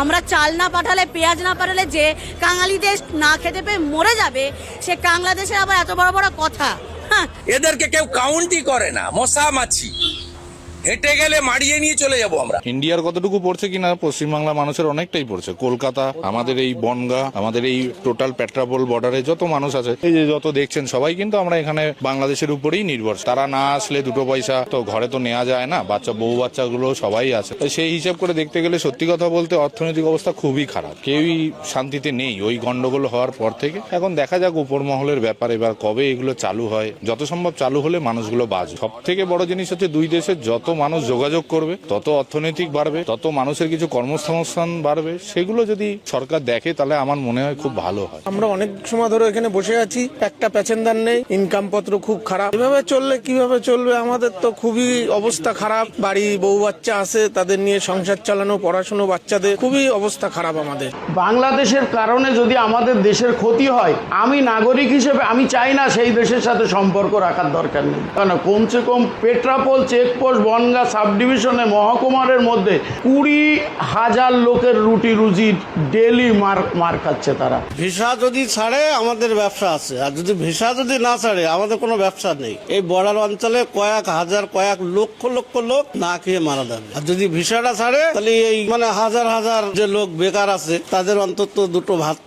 আমরা চাল না পাঠালে, পেঁয়াজ না পাঠালে যে কাঙালি দেশ না খেতে পেয়ে মরে যাবে, সে কাংলাদেশের আবার এত বড় বড় কথা। এদেরকে কেউ কাউন্টই করে না, মশা মাছি। হেঁটে গেলে মারিয়ে নিয়ে চলে যাব আমরা। ইন্ডিয়ার কতটুকু পড়ছে কিনা, পশ্চিমবাংলা মানুষের অনেকটাই পড়ছে। কলকাতা, আমাদের এই বনগা, আমাদের এই টোটাল পেট্রাপোল বর্ডারে যত মানুষ আছে, এই যে যত দেখছেন সবাই কিন্তু আমরা এখানে বাংলাদেশের উপরেই নির্ভর তারা না আসলে দুটো পয়সা তো ঘরে তো নেওয়া যায় না, বাচ্চা, বউ বাচ্চাগুলো সবাই আছে। তো সেই হিসাব করে দেখতে গেলে সত্যি কথা বলতে অর্থনৈতিক অবস্থা খুবই খারাপ। কেউই শান্তিতে নেই ওই গন্ডগোল হওয়ার পর থেকে। এখন দেখা যাক উপর মহলের ব্যাপার এবার কবে এগুলো চালু হয়। যত সম্ভব চালু হলে মানুষগুলো বাঁচবে। সব থেকে বড় জিনিস হচ্ছে দুই দেশের যত মানুষ যোগাযোগ করবে তত অর্থনৈতিক বাড়বে তত মানুষের কিছু কর্মসংস্থান বাড়বে সেগুলো যদি সরকার দেখে তাহলে আমার মনে হয় খুব ভালো হয়। আমরা অনেক সময় ধরে এখানে বসে আছি একটা প্যাসেঞ্জার নেই ইনকাম পত্র খুব খারাপ। এভাবে চললে কীভাবে চলবে? আমাদের তো খুবই অবস্থা খারাপ। বাড়ি বউ বাচ্চা আছে তাদের নিয়ে সংসার চালানো পড়াশুনো বাচ্চাদের খুবই অবস্থা খারাপ আমাদের। বাংলাদেশের কারণে যদি আমাদের দেশের ক্ষতি হয় আমি নাগরিক হিসেবে আমি চাই না সেই দেশের সাথে সম্পর্ক রাখার দরকার নেই। কেন? কমসে কম পেট্রাপোল চেকপোস্ট বনগা সাব ডিভিশনে মহকুমারের মধ্যে কুড়ি হাজার লোকের রুটি রুজি ডেলি মার মার খাচ্ছে তারা। ভিসা যদি ছাড়ে আমাদের ব্যবসা আছে। আর যদি ভিসা যদি না ছাড়ে আমাদের কোনো ব্যবসা নেই। এই বর্ডার অঞ্চলে কয়েক হাজার কয়েক লক্ষ লক্ষ লোক না খেয়ে মারা যাবে। আর যদি ভিসাটা ছাড়ে তাহলে এই মানে হাজার হাজার যে লোক বেকার আছে তাদের অন্তত দুটো ভাত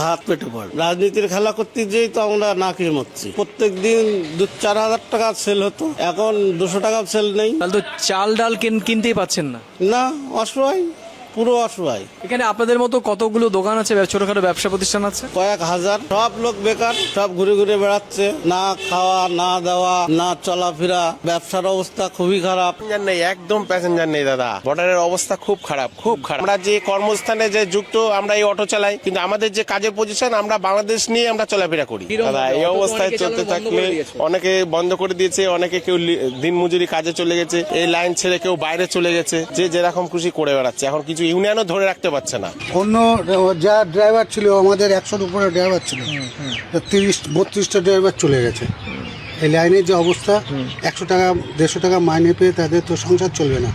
ভাত পেটে পড়ে। রাজনীতির খেলা করতে যেই তো আমরা না খেয়ে মরছি। প্রত্যেক দিন দু চার হাজার টাকা সেল হতো। এখন দুশো টাকা সেল নেই। তাহলে তো চাল ডাল কিন- কিনতেই পাচ্ছেন না। না অসহায়। পুরো অসহায়। এখানে আপনাদের মতো কতগুলো দোকান আছে ব্যব- ছোটখাটো ব্যবসা প্রতিষ্ঠান আছে? কয়েক হাজার। সব লোক বেকার সব ঘুরে ঘুরে বেড়াচ্ছে। না খাওয়া না দেওয়া না চলাফেরা। ব্যবসার অবস্থা খুবই খারাপ। প্যাসেঞ্জার নেই একদম প্যাসেঞ্জার নেই দাদা। বর্ডারের অবস্থা খুব খারাপ খুব খারাপ। আমরা যে কর্মস্থানে যে যুক্ত আমরা এই অটো চালাই। কিন্তু আমাদের যে কাজের পজিশন আমরা বাংলাদেশ নিয়ে আমরা চলাফেরা করি। দাদা এই অবস্থায় চলতে থাকলে অনেকে বন্ধ করে দিয়েছে অনেকে কেউ লি- দিন মজুরি কাজে চলে গেছে। এই লাইন ছেড়ে কেউ বাইরে চলে গেছে যে যেরকম খুশি করে বেড়াচ্ছে। এখন কিছু ইউনিয়নও ধরে রাখতে পারছে না। অন্য যা ড্রাইভার ছিল আমাদের একশোর উপরে ড্রাইভার ছিল। তিরিশ বত্রিশটা ড্রাইভার চলে গেছে। এই লাইনের যে অবস্থা একশো টাকা দেড়শো টাকা মাইনে পেয়ে তাদের তো সংসার চলবে না।